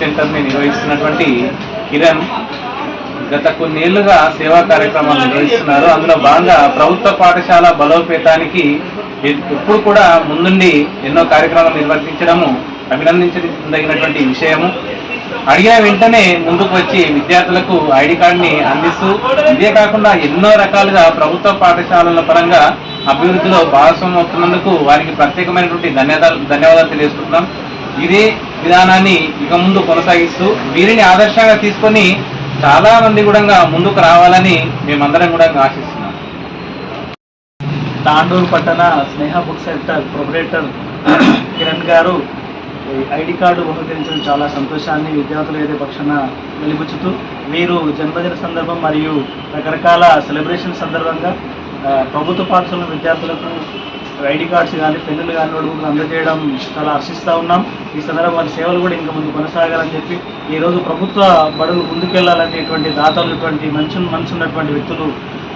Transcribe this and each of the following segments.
సెంటర్ని నిర్వహిస్తున్నటువంటి కిరణ్ గత కొన్నేళ్ళుగా సేవా కార్యక్రమాలు నిర్వహిస్తున్నారు. అందులో భాగంగా ప్రభుత్వ పాఠశాల బలోపేతానికి ఎప్పుడు కూడా ముందుండి ఎన్నో కార్యక్రమాలు నిర్వర్తించడము అభినందించదగినటువంటి విషయము. అడిగిన వెంటనే ముందుకు వచ్చి విద్యార్థులకు ఐడి కార్డుని అందిస్తూ ఇదే కాకుండా ఎన్నో రకాలుగా ప్రభుత్వ పాఠశాలల పరంగా అభివృద్ధిలో భాగస్వామ్యం అవుతున్నందుకు వారికి ప్రత్యేకమైనటువంటి ధన్యవాదాలు ధన్యవాదాలు తెలియజేస్తున్నాం ఇదే విధానాన్ని ఇక ముందు కొనసాగిస్తూ వీరిని ఆదర్శంగా తీసుకొని చాలా మంది కూడా ముందుకు రావాలని మేమందరం కూడా ఆశిస్తున్నాం. తాండూరు పట్టణ Sneha book centre proprietor Kiran garu ID card బహుకరించడం చాలా సంతోషాన్ని విద్యార్థులు ఏదే పక్షాన వెలిబుచ్చుతూ వీరు జన్మదిన సందర్భం మరియు రకరకాల సెలబ్రేషన్ సందర్భంగా ప్రభుత్వ పాఠశాల విద్యార్థులకు ఐడి కార్డ్స్ కానీ పెన్నులు కానీ నోట్బుక్లు అందజేయడం చాలా హర్షిస్తూ ఉన్నాం. ఈ సందర్భంగా వారి సేవలు కూడా ఇంకా ముందు కొనసాగాలని చెప్పి ఈరోజు ప్రభుత్వ బడులు ముందుకెళ్ళాలనేటువంటి దాతలుటువంటి మంచి మనసు ఉన్నటువంటి వ్యక్తులు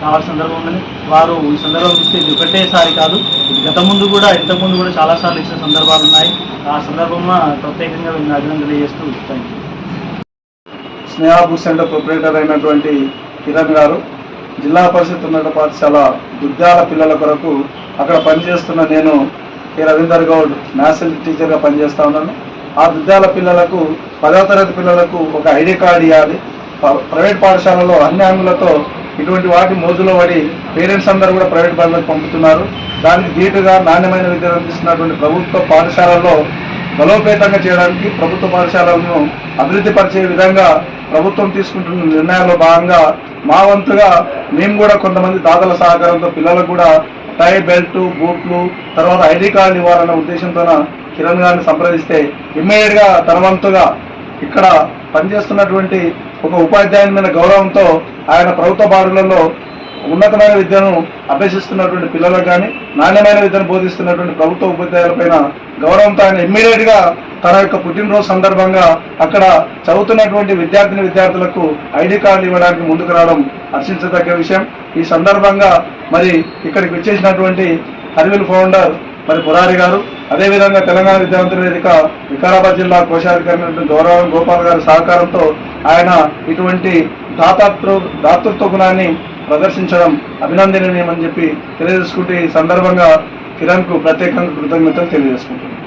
కావాల్సిన సందర్భం ఉందని వారు ఈ సందర్భం ఇస్తే ఇది ఒకటేసారి కాదు. గత ముందు కూడా ఇంతకుముందు కూడా చాలాసార్లు ఇచ్చిన సందర్భాలు ఉన్నాయి. ఆ సందర్భంలో ప్రత్యేకంగా వీళ్ళని అభినందన తెలియజేస్తూ thank you Sneha book centre proprietor అయినటువంటి కిరణ్ గారు జిల్లా పరిషత్ ఉన్నత పాఠశాల దుర్గాల పిల్లల కొరకు అక్కడ పనిచేస్తున్న నేను కె రవీందర్ గౌడ్ మ్యాథ్స్ టీచర్గా పనిచేస్తూ ఉన్నాను. ఆ విద్యాల పిల్లలకు పదవ తరగతి పిల్లలకు ఒక ఐడి కార్డు ఇవ్వాలి ప్రైవేట్ పాఠశాలలో అన్ని అంగులతో ఇటువంటి వాటి మోజులో పడి పేరెంట్స్ అందరూ కూడా ప్రైవేట్ బడులకు పంపుతున్నారు. దానికి ధీటుగా నాణ్యమైన విద్యను అందిస్తున్నటువంటి ప్రభుత్వ పాఠశాలల్లో బలోపేతంగా చేయడానికి ప్రభుత్వ పాఠశాలను అభివృద్ధి పరిచే విధంగా ప్రభుత్వం తీసుకుంటున్న నిర్ణయాల్లో భాగంగా మా వంతుగా మేము కూడా కొంతమంది దాతల సహకారంతో పిల్లలకు కూడా టై బెల్ట్ బూట్లు తర్వాత ఐడి కార్డు ఇవ్వాలన్న ఉద్దేశంతో కిరణ్ గారిని సంప్రదిస్తే ఇమ్మీడియట్గా తన వంతుగా ఇక్కడ పనిచేస్తున్నటువంటి ఒక ఉపాధ్యాయుని మీద గౌరవంతో ఆయన ప్రభుత్వ బారులలో ఉన్నతమైన విద్యను అభ్యసిస్తున్నటువంటి పిల్లలకు కానీ నాణ్యమైన విద్యను బోధిస్తున్నటువంటి ప్రభుత్వ ఉపాధ్యాయులపైన గౌరవంతో ఆయన ఇమ్మీడియట్గా తన యొక్క పుట్టినరోజు సందర్భంగా అక్కడ చదువుతున్నటువంటి విద్యార్థిని విద్యార్థులకు ఐడి కార్డులు ఇవ్వడానికి ముందుకు రావడం హర్షించదగ్గ విషయం. ఈ సందర్భంగా మరి ఇక్కడికి వచ్చేసినటువంటి హరివిల్ ఫౌండర్ మరి పురారి గారు అదేవిధంగా తెలంగాణ విద్యావంతుల వేదిక వికారాబాద్ జిల్లా కోశాధికారి గౌరవం గోపాల్ గారి సహకారంతో ఆయన ఇటువంటి దాతృ దాతృత్వ గుణాన్ని ప్రదర్శించడం అభినందనీయమని చెప్పి తెలియజేసుకుంటే ఈ సందర్భంగా కిరణ్కు ప్రత్యేకంగా కృతజ్ఞతలు తెలియజేసుకుంటున్నాను.